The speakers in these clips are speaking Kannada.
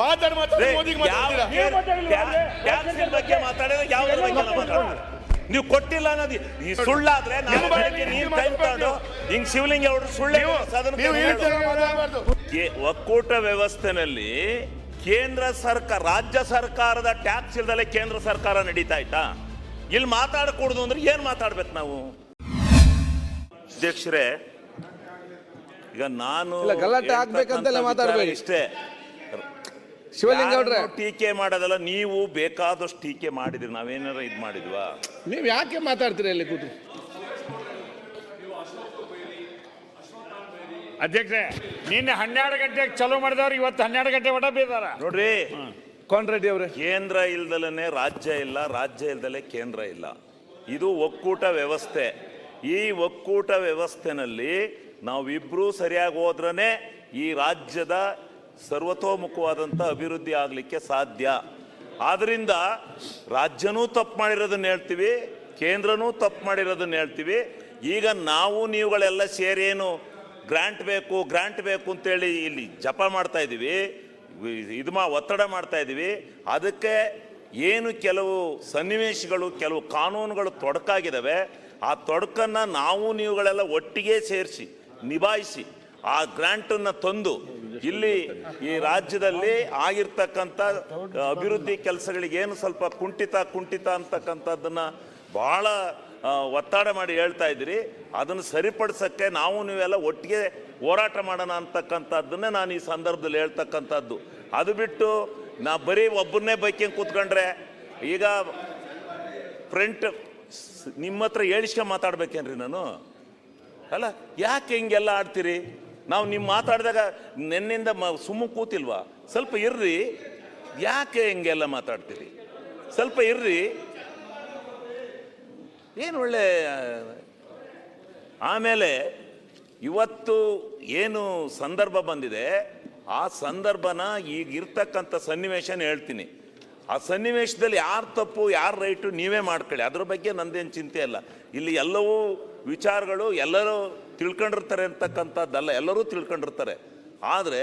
ಮಾತಾಡಿ ಮಾತಾಡಿ ಮೋದಿಗೆ ಟ್ಯಾಕ್ಸಿನ ಬಗ್ಗೆ ಮಾತಾಡಿದ್ರೆ ಯಾವ್ದ್ರ ಬಗ್ಗೆ ಎಲ್ಲ ನೀವು ಕೊಟ್ಟಿಲ್ಲ ಅನ್ನೋದು ಈ ಸುಳ್ಳಾದ್ರೆ ನಾನು ಬೆಳಗ್ಗೆ ಟೈಮ್ ತಗೊಂಡು ಹಿಂಗ್ ಶಿವಲಿಂಗ ಅವರು ಸುಳ್ಳು ಒಕ್ಕೂಟ ವ್ಯವಸ್ಥೆನಲ್ಲಿ ಕೇಂದ್ರ ಸರ್ಕಾರ ರಾಜ್ಯ ಸರ್ಕಾರದ ಟ್ಯಾಕ್ಸ್ ಇಲ್ದಲೆ ಕೇಂದ್ರ ಸರ್ಕಾರ ನಡೀತಾ ಇತ್ತಾ? ಇಲ್ಲಿ ಮಾತಾಡಕೂಡ್ದು ಅಂದ್ರೆ ಏನ್ ಮಾತಾಡ್ಬೇಕು ನಾವು? ಅಧ್ಯಕ್ಷರೇ ಈಗ ನಾನು ಇಲ್ಲ, ಗಲಾಟೆ ಆಗ್ಬೇಕಂತಲೇ ಹೇಳ್ತಕ್ಕಂಥ ಮಾತಾಡ್ಬೇಡಿ. ಇಷ್ಟೇ. ಶಿವಲಿಂಗ ಅವ್ರೆ. ಯಾರನ್ನೂ ಟೀಕೆ ಮಾಡೋದಲ್ಲ ನೀವು ಬೇಕಾದಷ್ಟು ಟೀಕೆ ಮಾಡಿದ್ರಿ ನಾವೇನಾರ ಇದು ಮಾಡಿದ್ವಾ? ನೀವು ಯಾಕೆ ಮಾತಾಡ್ತೀರಿ ಅಲ್ಲಿ ಕೂತು ಅಧ್ಯಕ್ಷೆ ನಿನ್ನೆ ಹನ್ನೆರಡು ಗಂಟೆಗೆ ಚಲೋ ಮಾಡಿದವ್ರು ಇವತ್ತು ಹನ್ನೆರಡು ಗಂಟೆ ಒಡ ಬೀದಾರ. ನೋಡ್ರಿ ಕೋನ್ ರೆಡ್ಡಿ ಅವರೇ. ಕೇಂದ್ರ ಇಲ್ದಲೇ ರಾಜ್ಯ ಇಲ್ಲ ರಾಜ್ಯ ಇಲ್ದಲೆ ಕೇಂದ್ರ ಇಲ್ಲ. ಇದು ಒಕ್ಕೂಟ ವ್ಯವಸ್ಥೆ. ಈ ಒಕ್ಕೂಟ ವ್ಯವಸ್ಥೆನಲ್ಲಿ ನಾವಿಬ್ರು ಸರಿಯಾಗಿ ಹೋದ್ರೇ ಈ ರಾಜ್ಯದ ಸರ್ವತೋಮುಖವಾದಂಥ ಅಭಿವೃದ್ಧಿ ಆಗಲಿಕ್ಕೆ ಸಾಧ್ಯ. ಆದ್ದರಿಂದ ರಾಜ್ಯನೂ ತಪ್ಪು ಮಾಡಿರೋದನ್ನ ಹೇಳ್ತೀವಿ, ಕೇಂದ್ರನೂ ತಪ್ಪು ಮಾಡಿರೋದನ್ನ ಹೇಳ್ತೀವಿ. ಈಗ ನಾವು ನೀವುಗಳೆಲ್ಲ ಸೇರೇನು? ಗ್ರ್ಯಾಂಟ್ ಬೇಕು ಗ್ರ್ಯಾಂಟ್ ಬೇಕು ಅಂತೇಳಿ ಇಲ್ಲಿ ಜಪ ಮಾಡ್ತಾ ಇದ್ದೀವಿ, ಇದು ಮಾ, ಒತ್ತಡ ಮಾಡ್ತಾ ಇದ್ದೀವಿ. ಅದಕ್ಕೆ ಏನು ಕೆಲವು ಸನ್ನಿವೇಶಗಳು, ಕೆಲವು ಕಾನೂನುಗಳು ತೊಡಕಾಗಿದ್ದಾವೆ, ಆ ತೊಡಕನ್ನು ನಾವು ನೀವುಗಳೆಲ್ಲ ಒಟ್ಟಿಗೆ ಸೇರಿಸಿ, ನಿಭಾಯಿಸಿ, ಆ ಗ್ರ್ಯಾಂಟನ್ನು ತಂದು ಇಲ್ಲಿ ಈ ರಾಜ್ಯದಲ್ಲಿ ಆಗಿರ್ತಕ್ಕಂಥ ಅಭಿವೃದ್ಧಿ ಕೆಲಸಗಳಿಗೆ ಏನು ಸ್ವಲ್ಪ ಕುಂಠಿತ ಕುಂಠಿತ ಅಂತಕ್ಕಂಥದ್ದನ್ನು ಬಹಳ ಒತ್ತಾಡ ಮಾಡಿ ಹೇಳ್ತಾ ಇದ್ದೀರಿ. ಅದನ್ನು ಸರಿಪಡಿಸೋಕ್ಕೆ ನಾವು ನೀವೆಲ್ಲ ಒಟ್ಟಿಗೆ ಹೋರಾಟ ಮಾಡೋಣ ಅಂತಕ್ಕಂಥದ್ದನ್ನೇ ನಾನು ಈ ಸಂದರ್ಭದಲ್ಲಿ ಹೇಳ್ತಕ್ಕಂಥದ್ದು. ಅದು ಬಿಟ್ಟು ನಾ ಬರೀ ಒಬ್ಬರನ್ನೇ ಬೈಕಿಂಗ್ ಕೂತ್ಕೊಂಡ್ರೆ ಈಗ ಫ್ರಂಟ್ ನಿಮ್ಮ ಹತ್ರ ಹೇಳಿಸ್ಕೊಂಡು ಮಾತಾಡ್ಬೇಕೇನ್ರಿ ನಾನು? ಅಲ್ಲ, ಯಾಕೆ ಹಿಂಗೆಲ್ಲ ಆಡ್ತೀರಿ? ನಾವು ನಿಮ್ಮ ಮಾತಾಡಿದಾಗ ನಿನ್ನಿಂದ ಸುಮ್ಮ ಕೂತಿಲ್ವಾ? ಸ್ವಲ್ಪ ಇರ್ರಿ. ಯಾಕೆ ಹಿಂಗೆಲ್ಲ ಮಾತಾಡ್ತೀರಿ? ಸ್ವಲ್ಪ ಇರ್ರಿ. ಏನು ಒಳ್ಳೆ, ಆಮೇಲೆ ಇವತ್ತು ಏನು ಸಂದರ್ಭ ಬಂದಿದೆ? ಆ ಸಂದರ್ಭನ ಈಗ ಇರ್ತಕ್ಕಂಥ ಸನ್ನಿವೇಶನ ಹೇಳ್ತೀನಿ. ಆ ಸನ್ನಿವೇಶದಲ್ಲಿ ಯಾರು ತಪ್ಪು, ಯಾರು ರೈಟು ನೀವೇ ಮಾಡ್ಕೊಳ್ಳಿ. ಅದ್ರ ಬಗ್ಗೆ ನಂದೇನು ಚಿಂತೆ ಇಲ್ಲ. ಇಲ್ಲಿ ಎಲ್ಲವೂ ವಿಚಾರಗಳು ಎಲ್ಲರೂ ತಿಳ್ಕೊಂಡಿರ್ತಾರೆ ಅಂತಕ್ಕಂಥದ್ದಲ್ಲ, ಎಲ್ಲರೂ ತಿಳ್ಕೊಂಡಿರ್ತಾರೆ. ಆದರೆ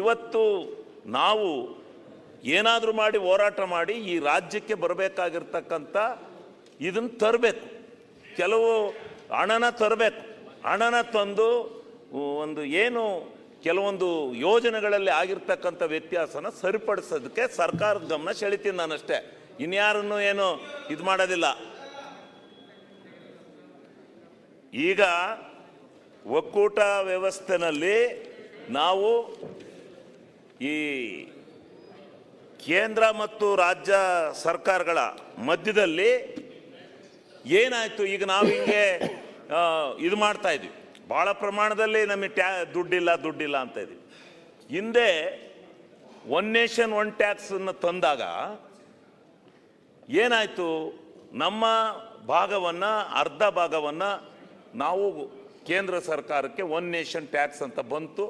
ಇವತ್ತು ನಾವು ಏನಾದರೂ ಮಾಡಿ ಹೋರಾಟ ಮಾಡಿ ಈ ರಾಜ್ಯಕ್ಕೆ ಬರಬೇಕಾಗಿರ್ತಕ್ಕಂಥ ಇದನ್ನು ತರಬೇಕು. ಕೆಲವು ಹಣನ ತರಬೇಕು. ಹಣನ ತಂದು ಒಂದು ಏನು ಕೆಲವೊಂದು ಯೋಜನೆಗಳಲ್ಲಿ ಆಗಿರ್ತಕ್ಕಂಥ ವ್ಯತ್ಯಾಸನ ಸರಿಪಡಿಸೋದಕ್ಕೆ ಸರ್ಕಾರದ ಗಮನ ಸೆಳಿತೀನಿ ನಾನಷ್ಟೇ. ಇನ್ಯಾರನ್ನು ಏನು ಇದು ಮಾಡೋದಿಲ್ಲ. ಈಗ ಒಕ್ಕೂಟ ವ್ಯವಸ್ಥೆನಲ್ಲಿ ನಾವು ಈ ಕೇಂದ್ರ ಮತ್ತು ರಾಜ್ಯ ಸರ್ಕಾರಗಳ ಮಧ್ಯದಲ್ಲಿ ಏನಾಯಿತು? ಈಗ ನಾವು ಹಿಂಗೆ ಇದು ಮಾಡ್ತಾ ಇದ್ವಿ ಭಾಳ ಪ್ರಮಾಣದಲ್ಲಿ ನಮಗೆ ಟ್ಯಾ, ದುಡ್ಡಿಲ್ಲ ದುಡ್ಡಿಲ್ಲ ಅಂತ ಇದ್ದೀವಿ. ಹಿಂದೆ ಒನ್ ನೇಷನ್, ಒನ್ ಟ್ಯಾಕ್ಸನ್ನು ತಂದಾಗ ಏನಾಯಿತು? ನಮ್ಮ ಭಾಗವನ್ನು, ಅರ್ಧ ಭಾಗವನ್ನು ನಾವು ಕೇಂದ್ರ ಸರ್ಕಾರಕ್ಕೆ ಒನ್ ನೇಷನ್ ಟ್ಯಾಕ್ಸ್ ಅಂತ ಬಂತು.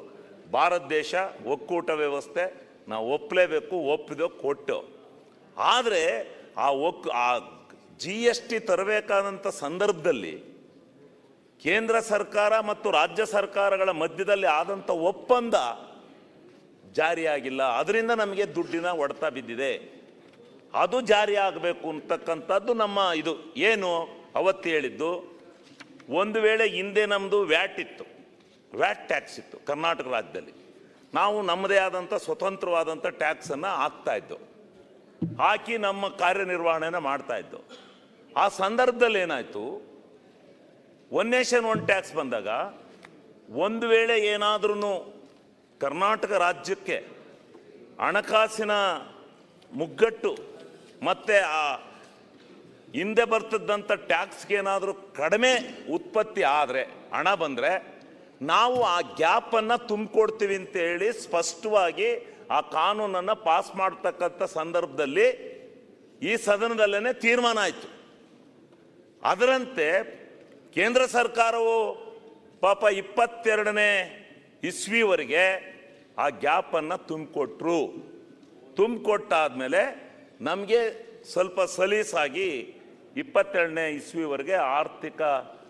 ಭಾರತ ದೇಶ ಒಕ್ಕೂಟ ವ್ಯವಸ್ಥೆ, ನಾವು ಒಪ್ಪಲೇಬೇಕು ಒಪ್ಪಿದೋ ಕೊಟ್ಟು ಆದರೆ ಆ ಒಕ್, ಆ ಜಿ ಎಸ್ ಟಿ ತರಬೇಕಾದಂಥ ಸಂದರ್ಭದಲ್ಲಿ ಕೇಂದ್ರ ಸರ್ಕಾರ ಮತ್ತು ರಾಜ್ಯ ಸರ್ಕಾರಗಳ ಮಧ್ಯದಲ್ಲಿ ಆದಂಥ ಒಪ್ಪಂದ ಜಾರಿಯಾಗಿಲ್ಲ. ಅದರಿಂದ ನಮಗೆ ದುಡ್ಡಿನ ಹೊಡೆತ ಬಿದ್ದಿದೆ. ಅದು ಜಾರಿ ಆಗಬೇಕು ಅಂತಕ್ಕಂಥದ್ದು ನಮ್ಮ ಇದು ಏನು ಅವತ್ತು ಹೇಳಿದ್ದು? ಒಂದು ವೇಳೆ ಹಿಂದೆ ನಮ್ಮದು ವ್ಯಾಟ್ ಇತ್ತು. ವ್ಯಾಟ್ ಟ್ಯಾಕ್ಸ್ ಇತ್ತು ಕರ್ನಾಟಕ ರಾಜ್ಯದಲ್ಲಿ. ನಾವು ನಮ್ಮದೇ ಆದಂಥ ಸ್ವತಂತ್ರವಾದಂಥ ಟ್ಯಾಕ್ಸನ್ನು ಹಾಕ್ತಾ ಇದ್ದೋ. ಹಾಕಿ ನಮ್ಮ ಕಾರ್ಯನಿರ್ವಹಣೆನ ಮಾಡ್ತಾ ಇದ್ದೋ. ಆ ಸಂದರ್ಭದಲ್ಲಿ ಏನಾಯಿತು? ಒನ್ ನೇಷನ್ ಒನ್ ಟ್ಯಾಕ್ಸ್ ಬಂದಾಗ ಒಂದು ವೇಳೆ ಏನಾದ್ರೂ ಕರ್ನಾಟಕ ರಾಜ್ಯಕ್ಕೆ ಹಣಕಾಸಿನ ಮುಗ್ಗಟ್ಟು ಮತ್ತು ಆ ಹಿಂದೆ ಬರ್ತಿದ್ದಂಥ ಟ್ಯಾಕ್ಸ್ಗೆ ಏನಾದರೂ ಕಡಿಮೆ ಉತ್ಪತ್ತಿ ಆದರೆ, ಹಣ ಬಂದರೆ, ನಾವು ಆ ಗ್ಯಾಪನ್ನು ತುಂಬಿಕೊಡ್ತೀವಿ ಅಂತೇಳಿ ಸ್ಪಷ್ಟವಾಗಿ ಆ ಕಾನೂನನ್ನು ಪಾಸ್ ಮಾಡ್ತಕ್ಕಂಥ ಸಂದರ್ಭದಲ್ಲಿ ಈ ಸದನದಲ್ಲೇ ತೀರ್ಮಾನ ಆಯಿತು. ಅದರಂತೆ ಕೇಂದ್ರ ಸರ್ಕಾರವು ಪಾಪ ಇಪ್ಪತ್ತೆರಡನೇ ಇಸ್ವಿವರೆಗೆ ಆ ಗ್ಯಾಪನ್ನು ತುಂಬಿಕೊಟ್ರು. ತುಂಬಿಕೊಟ್ಟಾದ್ಮೇಲೆ ನಮಗೆ ಸ್ವಲ್ಪ ಸಲೀಸಾಗಿ ಇಪ್ಪತ್ತೆರಡನೇ ಇಸ್ವಿವರೆಗೆ ಆರ್ಥಿಕ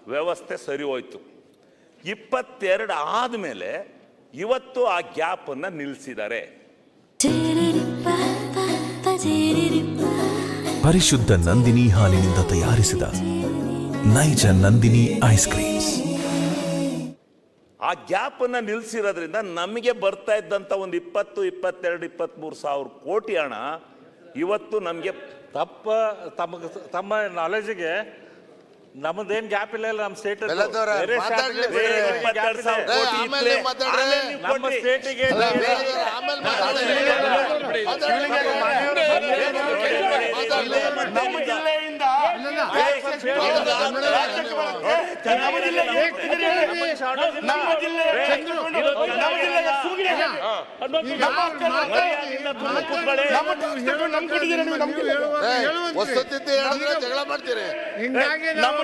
ವ್ಯವಸ್ಥೆ ಸರಿ ಹೋಯಿತು. ಇಪ್ಪತ್ತೆರಡು ಆದಮೇಲೆ ಇವತ್ತು ಆ ಗ್ಯಾಪನ್ನು ನಿಲ್ಲಿಸಿದ್ದಾರೆ ಪರಿಶುದ್ಧ ನಂದಿನಿ ಹಾಲಿನಿಂದ ತಯಾರಿಸಿದ ನೈಜ ನಂದಿನಿ ಐಸ್ ಕ್ರೀಮ್ಸ್. ಆ ಗ್ಯಾಪನ್ನು ನಿಲ್ಲಿಸಿರೋದ್ರಿಂದ ನಮಗೆ ಬರ್ತಾ ಇದ್ದಂಥ ಒಂದು ಇಪ್ಪತ್ತು ಇಪ್ಪತ್ತೆರಡು ಇಪ್ಪತ್ತ್ಮೂರು ಸಾವಿರ ಕೋಟಿ ಹಣ ಇವತ್ತು ನಮಗೆ ತಪ್ಪ ತಮ್ಮ ತಮ್ಮ ನಾಲೆಜ್ಗೆ ನಮ್ದೇನ್ ಗ್ಯಾಪ್ ಇಲ್ಲ ಇಲ್ಲ ನಮ್ಮ ಸ್ಟೇಟ್ ಬೆಲ್ಲದವ್ರೆ, ಮಾತಾಡ್ಲಿ ಬಿಡ್ರಿ. ಆಮೇಲೆ ಮಾತಾಡ್ರಿ. ನಮ್ಮ. ಸ್ಟೇಟಿಗೆ. ನಮ್ಮ ಜಿಲ್ಲೆಯಿಂದ ನಮ್ಮ ಜಿಲ್ಲೆಗೆ ನಮ್ಮ ಜಿಲ್ಲೆ ಹೇಳಿದ್ರೆ ಜಗಳ ಮಾಡ್ತೀರಿ. ನಮ್ಮ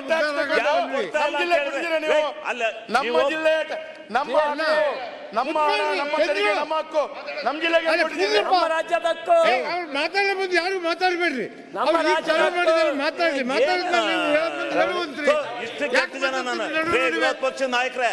ಜಿಲ್ಲೆ ನಮ್ಮ ಜಿಲ್ಲೆ ನಮ್ಮ ಅಣ್ಣ ನಮ್ಮ ಜಿಲ್ಲೆಗೆ ನಮ್ಮ ನಮ್ಮ ಹಕ್ಕು. ಜಿಲ್ಲೆಗೆ ಕೊಟ್ಟಿದ್ದೀರಾ? ಯಾರು ಮಾತಾಡಬೇಡ್ರಿ. ಮಾತಾಡಿ ಮಾತಾಡಿದ್ಮೇಲೆ. ಇಷ್ಟು ಜನ ನಾನು. ವಿರೋಧ ಪಕ್ಷದ ನಾಯಕರೇ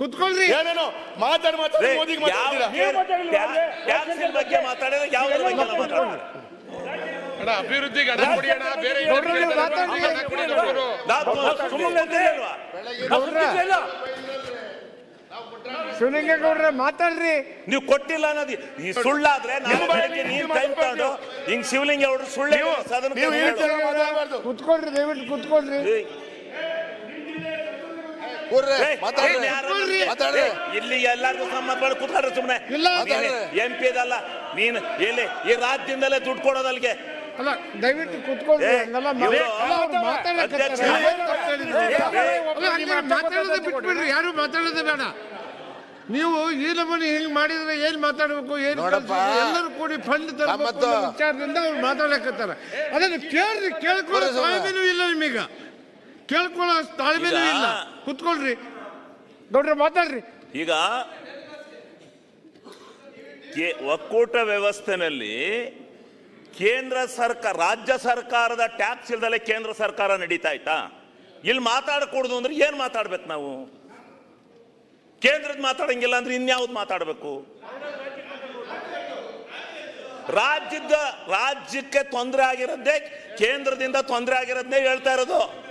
ಕುತ್ಕೊಳ್ರಿ. ಏನೇನೋ ಮಾತಾಡಿ ಮಾತಾಡಿ. ಮೋದಿಗೆ ಮಾತಾಡ್ತೀರಾ? ಬಗ್ಗೆ ಮಾತಾಡಿದ್ರೆ ಯಾವ ಬಗ್ಗೆ ಮಾತಾಡ್ತಾರೆ ಅಭಿವೃದ್ಧಿಗೆ ಹಣ ಬೇರೆ ಮಾತಾಡ್ರಿ ನಾವು ಶಿವಲಿಂಗೇಗೌಡ್ರೆ ಮಾತಾಡ್ರಿ. ಕೊಟ್ಟಿಲ್ಲ ಅನ್ನೋದು. ಈ ಸುಳ್ಳಾದ್ರೆ ನಾನು ಟೈಮ್ ತಗೊಂಡು ಹಿಂಗ್ ಶಿವಲಿಂಗ ಅವರು ಸುಳ್ಳು ಕುತ್ಕೊಳ್ರಿ ದಯವಿಟ್ಟು ಕುತ್ಕೊಳ್ರಿ. ಇಲ್ಲಿ ಎಲ್ಲರಿಗೂ ಸಂಬಂಧ ಮಾಡಿ ಕೂತ್ಕೊಂಡ್ರೆ ಸುಮ್ಮನೆ ಇಲ್ಲ. ಎಂ ಪಿ ಇದಲ್ಲ ನೀನು ಎಲ್ಲಿ ಈ ರಾಜ್ಯದಿಂದಲೇ ದುಡ್ಡು ಕೊಡೋದು ಅಲ್ಲಿಗೆ ಅಲ್ಲ ದಯವಿಟ್ಟು ಕುತ್ಕೊಂಡು ಮಾತಾಡೋದೇ ಬಿಟ್ಬಿಡ್ರಿ. ಯಾರು ಮಾತಾಡೋದು ಬೇಡ. ನೀವು ಈ ನಮೂನಿ ಹಿಂಗ್ ಮಾಡಿದ್ರೆ ಏನ್ ಮಾತಾಡ್ಬೇಕು ಏನ್. ಎಲ್ಲರೂ ಕೂಡಿ ಫಂಡ್ ವಿಚಾರದಿಂದ ಅವ್ರು ಮಾತಾಡಕತ್ತಾರ ಅದನ್ನ ಕೇಳ್ರಿ ಕೇಳ್ಕೊಳ್ಳೋ ಕೂರಿ ಇಲ್ಲ ನಿಮೀಗ. ಕೇಳ್ಕೊಳ್ಳೋ ತಾಳ್ಮೆನೂ ಈಗ- ಇಲ್ಲ. ಕುತ್ಕೊಳ್ರಿ. ಗೌಡ್ರೆ ಮಾತಾಡ್ರಿ. ಈಗ ಕೇ- ಒಕ್ಕೂಟ ವ್ಯವಸ್ಥೆನಲ್ಲಿ ಕೇಂದ್ರ ಸರ್ಕಾರ ರಾಜ್ಯ ಸರ್ಕಾರದ ಟ್ಯಾಕ್ಸ್ ಇಲ್ದಲೆ ಕೇಂದ್ರ ಸರ್ಕಾರ ನಡೀತಾ ಆಯ್ತಾ ಇಲ್ಲಿ ಮಾತಾಡಕೂಡ್ದು ಅಂದ್ರೆ ಏನ್ ಮಾತಾಡ್ಬೇಕು ನಾವು? ಕೇಂದ್ರದ ಮಾತಾಡಂಗಿಲ್ಲ ಅಂದ್ರೆ ಇನ್ಯಾವ್ದು ಮಾತಾಡಬೇಕು? ರಾಜ್ಯದ ರಾಜ್ಯಕ್ಕೆ ತೊಂದರೆ ಆಗಿರೋದೇ ಕೇಂದ್ರದಿಂದ ತೊಂದರೆ ಆಗಿರೋದನ್ನೇ ಹೇಳ್ತಾ ಇರೋದು.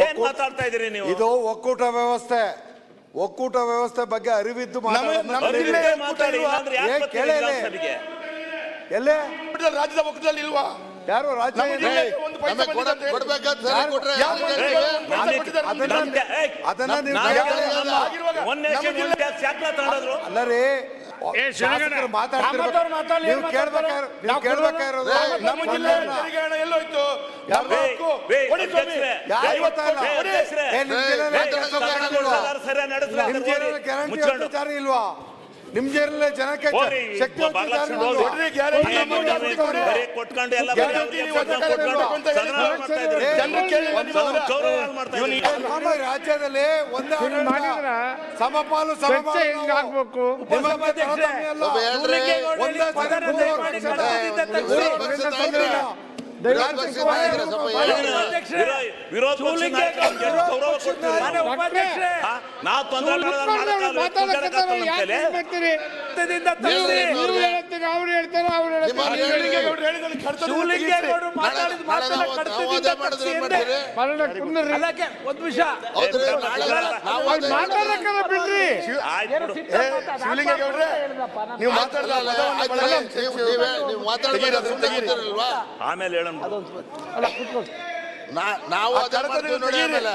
ಏನ್ ಮಾತಾಡ್ತಾ ಇದೀರಿ ನೀವು? ಇದು ಒಕ್ಕೂಟ ವ್ಯವಸ್ಥೆ. ಒಕ್ಕೂಟ ವ್ಯವಸ್ಥೆ ಬಗ್ಗೆ ಅರಿವಿದ್ದು? ಎಲ್ಲೇ? ರಾಜ್ಯದ ಒಕ್ಕೂಟದಲ್ಲಿ ಇಲ್ವಾ? ಯಾರು ರಾಜ್ಯ ಅದನ್ನ- ನೀವು ಅಲ್ಲ ರೀ ಸರಿಯಾಗಿ ನಡೆಸ್ಲಿ ಅಂತ ನಿಮ್ ಹೋಗಿ, ಜಿಲ್ಲೆಯಲ್ಲಿ ಗ್ಯಾರಂಟಿ ಮುಚ್ಕೊಂಡು. ವಿಚಾರ ಇಲ್ವಾ? ನಿಮ್ ಜನಕ್ಕೆ ಶಕ್ತಿ ಕೊಟ್ಕೊಂಡು ಎಲ್ಲ ರಾಜ್ಯದಲ್ಲಿ ಒಂದೇ ಸಮಪಾಲು ಸಮಪಾಲು. ಒಂದೇ ನಾವು ತೊಂದರೆ ಕೈಲಿ. ನೀವು ನೀವು ಹೇಳ್ತೀರಿ ಅವ್ರು ಹೇಳ್ತಾರೆ ಅವ್ರು ಹೇಳ್ತಾರೆ ಮರಣ ಕುಂದ್ರಿ ಅವ್ರು ಮಾತಾಡಕ್ಕಲ್ಲ ಬಿಡ್ರಿ. ಶಿವಲಿಂಗೇಗೌಡ್ರೆ ಆಮೇಲೆ ಹೇಳೋಣ ನಾ- ನಾವು ಅದರ ಅದೇ ನೋಡಿ. ಆಮೇಲೆ